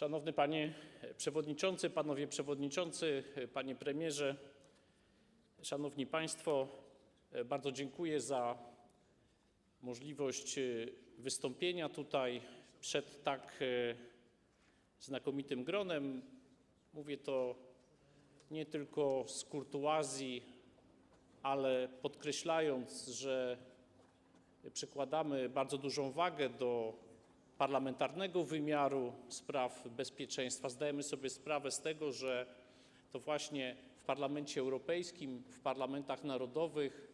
Szanowny Panie Przewodniczący, Panowie Przewodniczący, Panie Premierze, Szanowni Państwo, bardzo dziękuję za możliwość wystąpienia tutaj przed tak znakomitym gronem. Mówię to nie tylko z kurtuazji, ale podkreślając, że przykładamy bardzo dużą wagę do parlamentarnego wymiaru spraw bezpieczeństwa. Zdajemy sobie sprawę z tego, że to właśnie w Parlamencie Europejskim, w parlamentach narodowych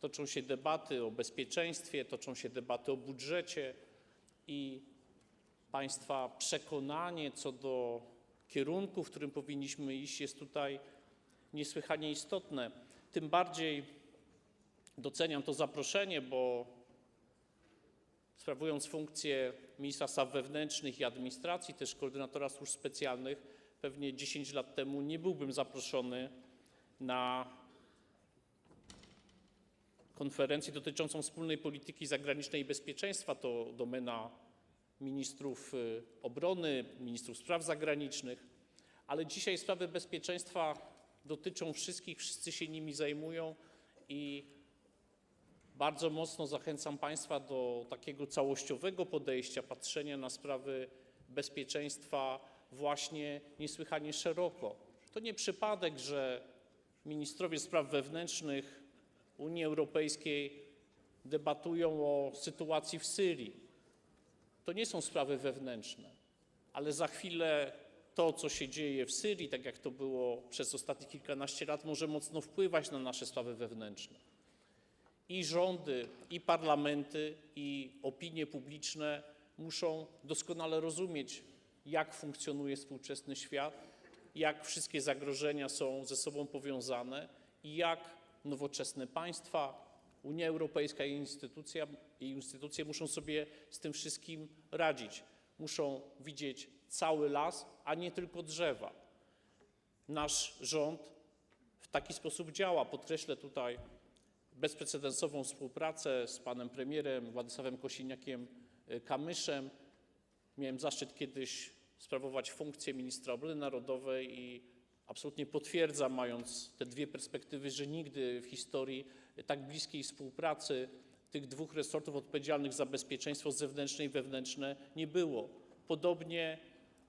toczą się debaty o bezpieczeństwie, toczą się debaty o budżecie i Państwa przekonanie co do kierunku, w którym powinniśmy iść, jest tutaj niesłychanie istotne. Tym bardziej doceniam to zaproszenie, bo sprawując funkcję ministra spraw wewnętrznych i administracji, też koordynatora służb specjalnych, pewnie 10 lat temu nie byłbym zaproszony na konferencję dotyczącą wspólnej polityki zagranicznej i bezpieczeństwa. To domena ministrów y, obrony, ministrów spraw zagranicznych, ale dzisiaj sprawy bezpieczeństwa dotyczą wszystkich, wszyscy się nimi zajmują bardzo mocno zachęcam Państwa do takiego całościowego podejścia, patrzenia na sprawy bezpieczeństwa właśnie niesłychanie szeroko. To nie przypadek, że ministrowie spraw wewnętrznych Unii Europejskiej debatują o sytuacji w Syrii. To nie są sprawy wewnętrzne, ale za chwilę to, co się dzieje w Syrii, tak jak to było przez ostatnich kilkanaście lat, może mocno wpływać na nasze sprawy wewnętrzne. I rządy, i parlamenty, i opinie publiczne muszą doskonale rozumieć, jak funkcjonuje współczesny świat, jak wszystkie zagrożenia są ze sobą powiązane i jak nowoczesne państwa, Unia Europejska i i instytucje muszą sobie z tym wszystkim radzić. Muszą widzieć cały las, a nie tylko drzewa. Nasz rząd w taki sposób działa. Podkreślę tutaj bezprecedensową współpracę z panem premierem Władysławem Kosiniakiem-Kamyszem. Miałem zaszczyt kiedyś sprawować funkcję ministra obrony narodowej i absolutnie potwierdzam, mając te dwie perspektywy, że nigdy w historii tak bliskiej współpracy tych dwóch resortów odpowiedzialnych za bezpieczeństwo zewnętrzne i wewnętrzne nie było.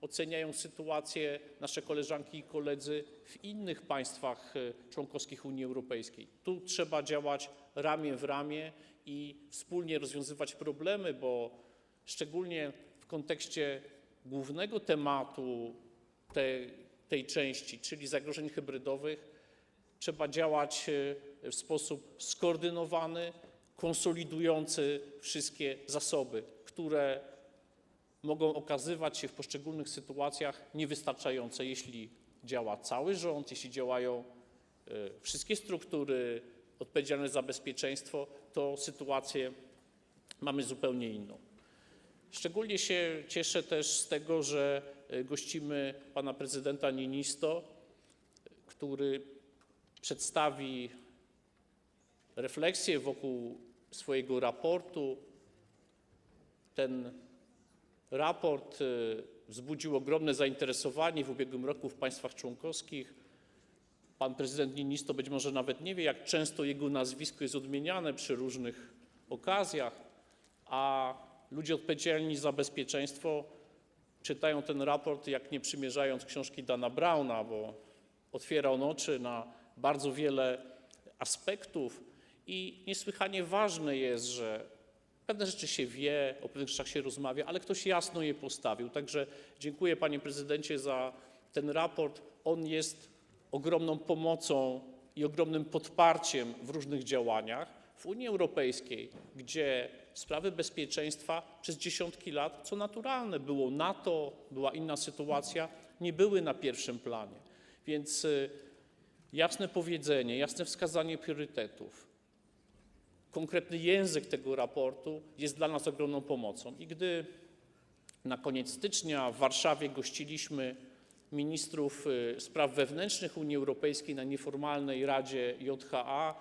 Oceniają sytuację nasze koleżanki i koledzy w innych państwach e, członkowskich Unii Europejskiej. Tu trzeba działać ramię w ramię i wspólnie rozwiązywać problemy, bo szczególnie w kontekście głównego tematu tej, tej części, czyli zagrożeń hybrydowych, trzeba działać e, w sposób skoordynowany, konsolidujący wszystkie zasoby, które mogą okazywać się w poszczególnych sytuacjach niewystarczające, jeśli działa cały rząd, jeśli działają e, wszystkie struktury odpowiedzialne za bezpieczeństwo, to sytuację mamy zupełnie inną. Szczególnie się cieszę też z tego, że e, gościmy pana prezydenta Ninisto, który przedstawi refleksję wokół swojego raportu. Ten raport y, wzbudził ogromne zainteresowanie w ubiegłym roku w państwach członkowskich. Pan prezydent Ninisto być może nawet nie wie, jak często jego nazwisko jest odmieniane przy różnych okazjach, a ludzie odpowiedzialni za bezpieczeństwo czytają ten raport, jak nie przymierzając książki Dana Browna, bo otwiera on oczy na bardzo wiele aspektów i niesłychanie ważne jest, że pewne rzeczy się wie, o pewnych rzeczach się rozmawia, ale ktoś jasno je postawił. Także dziękuję panie prezydencie za ten raport. On jest ogromną pomocą i ogromnym podparciem w różnych działaniach. W Unii Europejskiej, gdzie sprawy bezpieczeństwa przez dziesiątki lat, co naturalne, było NATO, była inna sytuacja, nie były na pierwszym planie. Więc y, jasne powiedzenie, jasne wskazanie priorytetów, konkretny język tego raportu jest dla nas ogromną pomocą. I gdy na koniec stycznia w Warszawie gościliśmy ministrów y, spraw wewnętrznych Unii Europejskiej na nieformalnej Radzie JHA,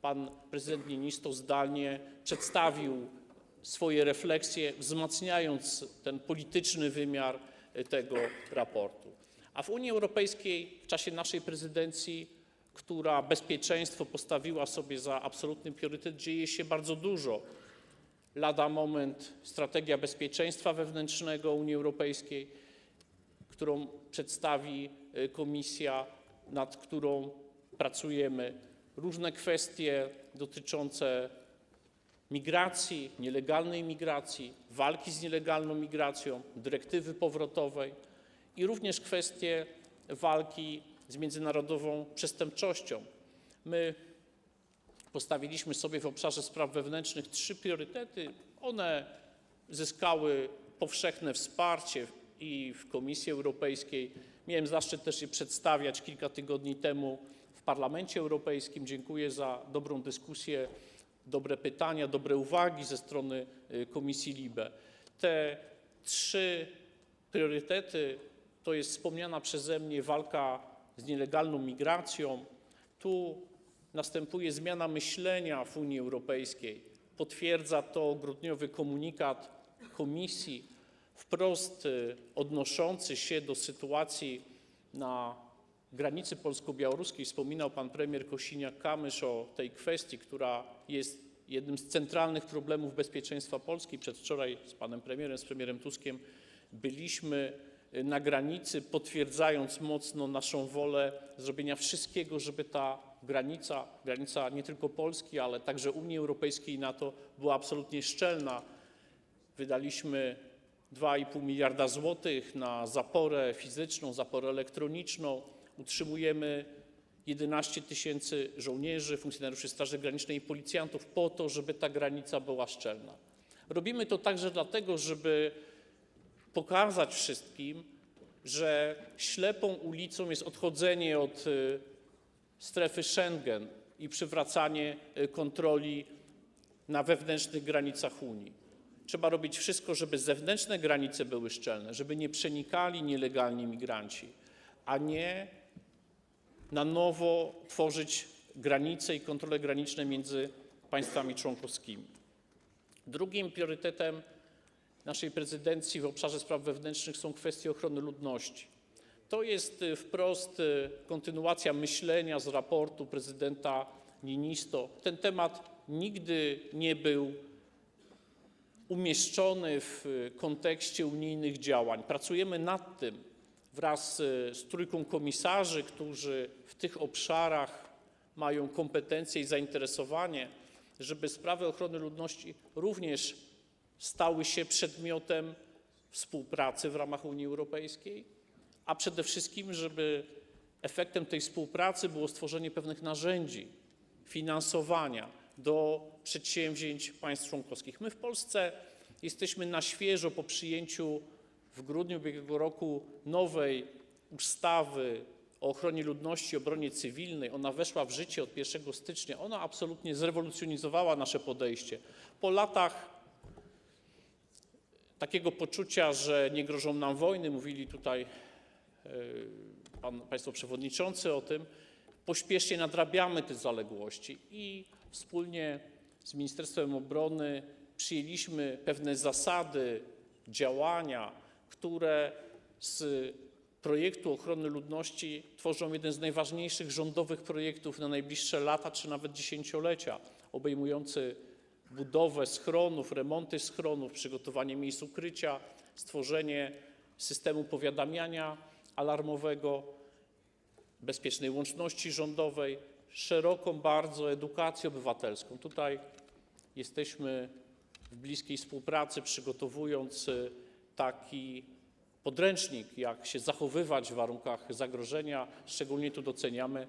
pan prezydent Niinisto zdalnie przedstawił swoje refleksje, wzmacniając ten polityczny wymiar y, tego raportu. A w Unii Europejskiej w czasie naszej prezydencji, która bezpieczeństwo postawiła sobie za absolutny priorytet, dzieje się bardzo dużo. Lada moment strategia bezpieczeństwa wewnętrznego Unii Europejskiej, którą przedstawi y, Komisja, nad którą pracujemy. Różne kwestie dotyczące migracji, nielegalnej migracji, walki z nielegalną migracją, dyrektywy powrotowej i również kwestie walki z międzynarodową przestępczością. My postawiliśmy sobie w obszarze spraw wewnętrznych trzy priorytety. One zyskały powszechne wsparcie i w Komisji Europejskiej. Miałem zaszczyt też je przedstawiać kilka tygodni temu w Parlamencie Europejskim. Dziękuję za dobrą dyskusję, dobre pytania, dobre uwagi ze strony y, Komisji LIBE. Te trzy priorytety to jest wspomniana przeze mnie walka z nielegalną migracją. Tu następuje zmiana myślenia w Unii Europejskiej. Potwierdza to grudniowy komunikat Komisji, wprost y, odnoszący się do sytuacji na granicy polsko-białoruskiej. Wspominał pan premier Kosiniak-Kamysz o tej kwestii, która jest jednym z centralnych problemów bezpieczeństwa Polski. Przedwczoraj z panem premierem, z premierem Tuskiem byliśmy na granicy, potwierdzając mocno naszą wolę zrobienia wszystkiego, żeby ta granica, granica nie tylko Polski, ale także Unii Europejskiej i NATO była absolutnie szczelna. Wydaliśmy 2,5 miliarda złotych na zaporę fizyczną, zaporę elektroniczną. Utrzymujemy 11 tysięcy żołnierzy, funkcjonariuszy Straży Granicznej i policjantów po to, żeby ta granica była szczelna. Robimy to także dlatego, żeby pokazać wszystkim, że ślepą ulicą jest odchodzenie od y, strefy Schengen i przywracanie y, kontroli na wewnętrznych granicach Unii. Trzeba robić wszystko, żeby zewnętrzne granice były szczelne, żeby nie przenikali nielegalni migranci, a nie na nowo tworzyć granice i kontrole graniczne między państwami członkowskimi. Drugim priorytetem naszej prezydencji w obszarze spraw wewnętrznych są kwestie ochrony ludności. To jest y, wprost y, kontynuacja myślenia z raportu prezydenta Ninisto. Ten temat nigdy nie był umieszczony w y, kontekście unijnych działań. Pracujemy nad tym wraz z trójką komisarzy, którzy w tych obszarach mają kompetencje i zainteresowanie, żeby sprawy ochrony ludności również stały się przedmiotem współpracy w ramach Unii Europejskiej, a przede wszystkim, żeby efektem tej współpracy było stworzenie pewnych narzędzi finansowania do przedsięwzięć państw członkowskich. My w Polsce jesteśmy na świeżo po przyjęciu w grudniu ubiegłego roku nowej ustawy o ochronie ludności i obronie cywilnej. Ona weszła w życie od 1 stycznia. Ona absolutnie zrewolucjonizowała nasze podejście. Po latach takiego poczucia, że nie grożą nam wojny, mówili tutaj e, państwo przewodniczący o tym, pośpiesznie nadrabiamy te zaległości i wspólnie z Ministerstwem Obrony przyjęliśmy pewne zasady działania, które z projektu ochrony ludności tworzą jeden z najważniejszych rządowych projektów na najbliższe lata czy nawet dziesięciolecia, obejmujący budowę schronów, remonty schronów, przygotowanie miejsc ukrycia, stworzenie systemu powiadamiania alarmowego, bezpiecznej łączności rządowej, szeroką bardzo edukację obywatelską. Tutaj jesteśmy w bliskiej współpracy, przygotowując y, taki podręcznik, jak się zachowywać w warunkach zagrożenia. Szczególnie tu doceniamy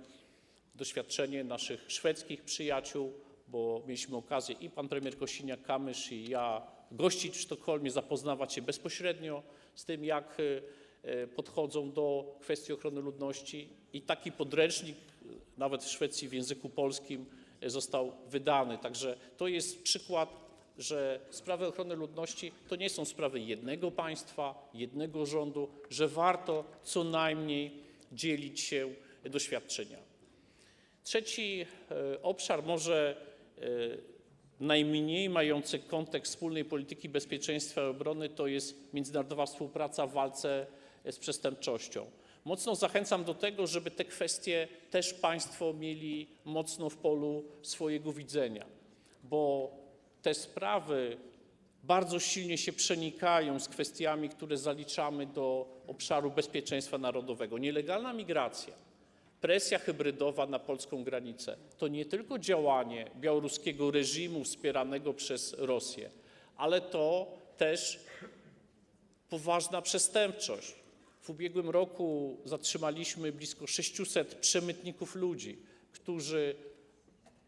doświadczenie naszych szwedzkich przyjaciół, bo mieliśmy okazję i pan premier Kosiniak-Kamysz i ja gościć w Sztokholmie, zapoznawać się bezpośrednio z tym, jak y, podchodzą do kwestii ochrony ludności i taki podręcznik nawet w Szwecji w języku polskim został wydany. Także to jest przykład że sprawy ochrony ludności to nie są sprawy jednego państwa, jednego rządu, że warto co najmniej dzielić się doświadczeniami. Trzeci e, obszar może e, najmniej mające kontekst wspólnej polityki bezpieczeństwa i obrony to jest międzynarodowa współpraca w walce z przestępczością. Mocno zachęcam do tego, żeby te kwestie też Państwo mieli mocno w polu swojego widzenia, bo te sprawy bardzo silnie się przenikają z kwestiami, które zaliczamy do obszaru bezpieczeństwa narodowego. Nielegalna migracja, presja hybrydowa na polską granicę to nie tylko działanie białoruskiego reżimu wspieranego przez Rosję, ale to też poważna przestępczość. W ubiegłym roku zatrzymaliśmy blisko 600 przemytników ludzi, którzy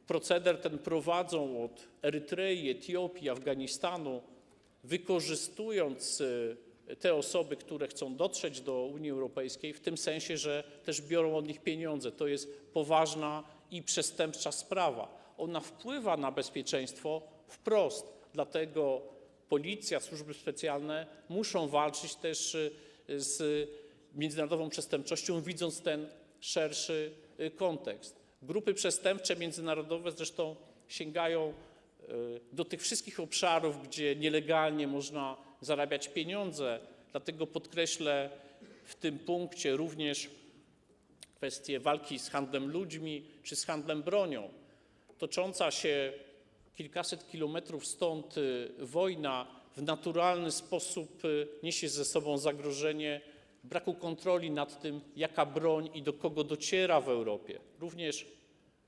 proceder ten prowadzą od Erytrei, Etiopii, Afganistanu, wykorzystując y, te osoby, które chcą dotrzeć do Unii Europejskiej, w tym sensie, że też biorą od nich pieniądze. To jest poważna i przestępcza sprawa. Ona wpływa na bezpieczeństwo wprost, dlatego policja, służby specjalne muszą walczyć też y, z międzynarodową przestępczością, widząc ten szerszy y, kontekst. Grupy przestępcze międzynarodowe zresztą sięgają y, do tych wszystkich obszarów, gdzie nielegalnie można zarabiać pieniądze. Dlatego podkreślę w tym punkcie również kwestię walki z handlem ludźmi czy z handlem bronią. Tocząca się kilkaset kilometrów stąd y, wojna w naturalny sposób y, niesie ze sobą zagrożenie braku kontroli nad tym, jaka broń i do kogo dociera w Europie. Również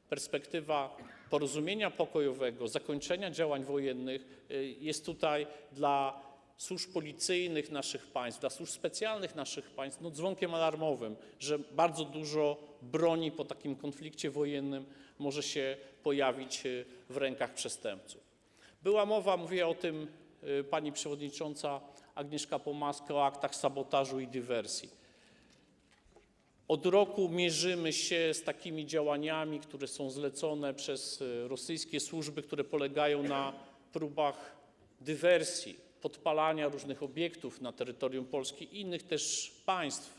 perspektywa porozumienia pokojowego, zakończenia działań wojennych y, jest tutaj dla służb policyjnych naszych państw, dla służb specjalnych naszych państw no, dzwonkiem alarmowym, że bardzo dużo broni po takim konflikcie wojennym może się pojawić y, w rękach przestępców. Była mowa, mówiła o tym y, pani przewodnicząca Agnieszka Pomaska, o aktach sabotażu i dywersji. Od roku mierzymy się z takimi działaniami, które są zlecone przez y, rosyjskie służby, które polegają na próbach dywersji, podpalania różnych obiektów na terytorium Polski i innych też państw.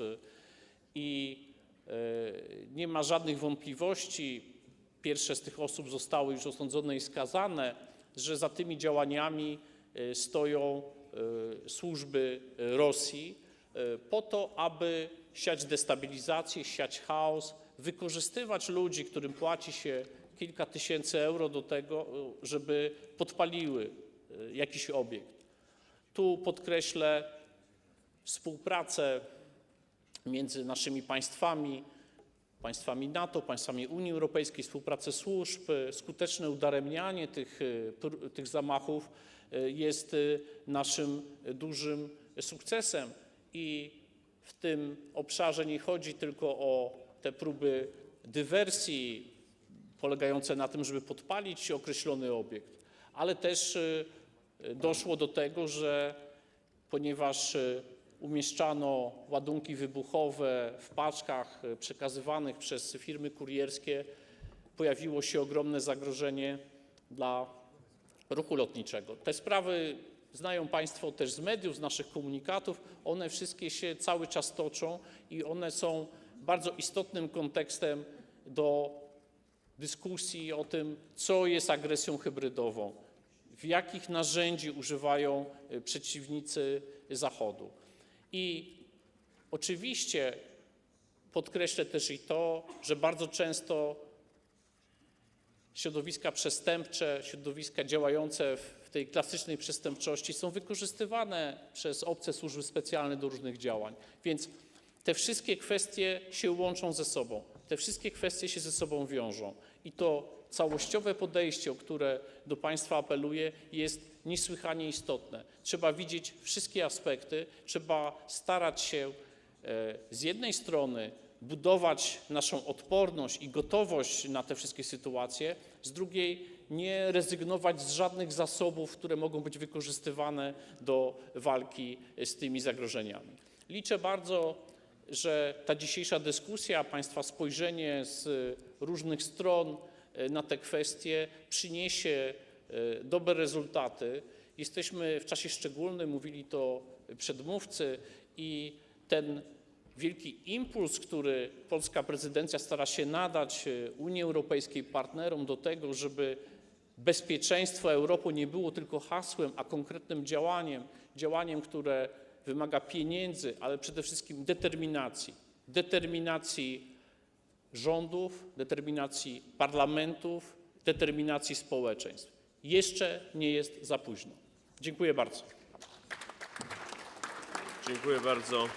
I e, nie ma żadnych wątpliwości, pierwsze z tych osób zostały już osądzone i skazane, że za tymi działaniami e, stoją e, służby Rosji po to, aby siać destabilizację, siać chaos, wykorzystywać ludzi, którym płaci się kilka tysięcy euro do tego, żeby podpaliły jakiś obiekt. Tu podkreślę współpracę między naszymi państwami, państwami NATO, państwami Unii Europejskiej, współpracę służb, skuteczne udaremnianie tych, tych zamachów y, jest y, naszym dużym sukcesem. I w tym obszarze nie chodzi tylko o te próby dywersji polegające na tym, żeby podpalić określony obiekt, ale też y, doszło do tego, że ponieważ y, umieszczano ładunki wybuchowe w paczkach y, przekazywanych przez firmy kurierskie, pojawiło się ogromne zagrożenie dla ruchu lotniczego. Te sprawy znają Państwo też z mediów, z naszych komunikatów. One wszystkie się cały czas toczą i one są bardzo istotnym kontekstem do dyskusji o tym, co jest agresją hybrydową jakich narzędzi używają y, przeciwnicy Zachodu. I oczywiście podkreślę też i to, że bardzo często środowiska przestępcze, środowiska działające w tej klasycznej przestępczości są wykorzystywane przez obce służby specjalne do różnych działań. Więc te wszystkie kwestie się łączą ze sobą, te wszystkie kwestie się ze sobą wiążą i to całościowe podejście, o które do Państwa apeluję, jest niesłychanie istotne. Trzeba widzieć wszystkie aspekty, trzeba starać się e, z jednej strony budować naszą odporność i gotowość na te wszystkie sytuacje, z drugiej nie rezygnować z żadnych zasobów, które mogą być wykorzystywane do walki z tymi zagrożeniami. Liczę bardzo, że ta dzisiejsza dyskusja, Państwa spojrzenie z różnych stron E, na te kwestie przyniesie e, dobre rezultaty. Jesteśmy w czasie szczególnym, mówili to przedmówcy, i ten wielki impuls, który polska prezydencja stara się nadać e, Unii Europejskiej, partnerom do tego, żeby bezpieczeństwo Europy nie było tylko hasłem, a konkretnym działaniem, działaniem, które wymaga pieniędzy, ale przede wszystkim determinacji. Determinacji rządów, determinacji parlamentów, determinacji społeczeństw. Jeszcze nie jest za późno. Dziękuję bardzo. Dziękuję bardzo.